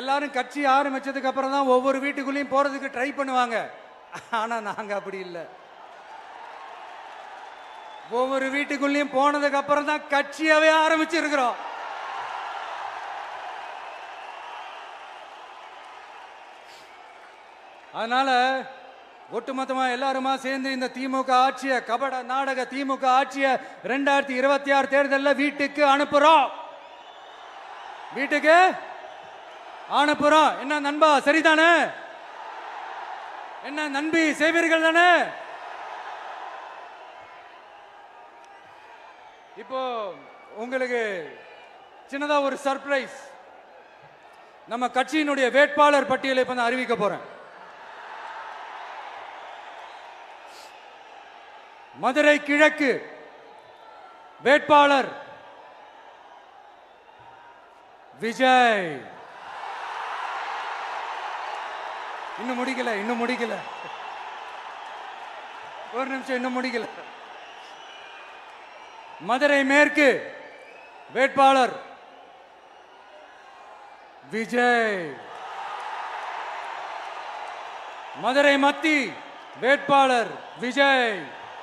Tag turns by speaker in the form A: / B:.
A: எல்லாரும் கட்சி ஆரம்பிச்சதுக்கு அப்புறம் தான் ஒவ்வொரு வீட்டுக்குள்ளேயும் போறதுக்கு ட்ரை பண்ணுவாங்க. ஆனா நாங்க அப்படி இல்லை. ஒவ்வொரு வீட்டுக்குள்ளேயும் போனதுக்கு அப்புறம் தான் கட்சியாவே ஆரம்பிச்சிருக்கிறோம். அதனால ஒட்டுமொத்தமா எல்லாருமா சேர்ந்து இந்த திமுக ஆட்சியை கபட நாடக திமுக ஆட்சியை ரெண்டாயிரத்தி இருபத்தி ஆறு தேர்தலில் வீட்டுக்கு அனுப்புறோம். வீட்டுக்கு ஆனப்புறம் என்ன நண்பா சரிதானே? என்ன நண்பி செய்வீர்கள் தானே? இப்போ உங்களுக்கு சின்னதா ஒரு சர்ப்ரைஸ் நம்ம கட்சியினுடைய வேட்பாளர் பட்டியலை இப்ப நான் அறிவிக்க போறேன். மதுரை கிழக்கு வேட்பாளர் விஜய். இன்னும் முடிக்கல இன்னும் முடிக்கல. ஒரு நிமிஷம் இன்னும் முடிக்கல. மதுரை மேற்கு வேட்பாளர் விஜய். மதுரை மத்தி வேட்பாளர் விஜய்.